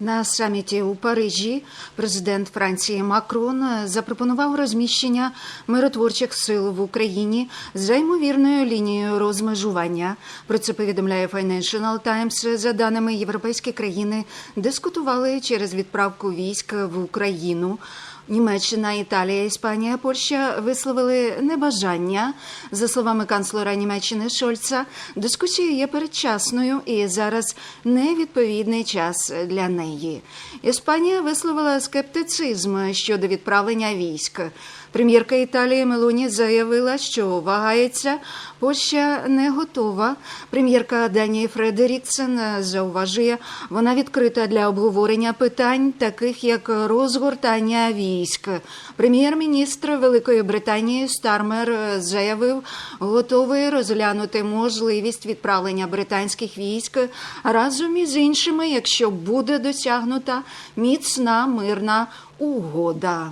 На саміті у Парижі президент Франції Макрон запропонував розміщення миротворчих сил в Україні за ймовірною лінією розмежування. Про це повідомляє Financial Times. За даними європейські країни дискутували через відправку військ в Україну. Німеччина, Італія, Іспанія, Польща висловили небажання. За словами канцлера Німеччини Шольца, дискусія є передчасною і зараз невідповідний час для неї. Іспанія висловила скептицизм щодо відправлення військ. Прем'єрка Італії Мелоні заявила, що вагається, Польща не готова. Прем'єрка Данії Фредеріксен зауважує, вона відкрита для обговорення питань, таких як розгортання військ. Прем'єр-міністр Великої Британії Стармер заявив, готовий розглянути можливість відправлення британських військ разом із іншими, якщо буде досягнута міцна мирна угода.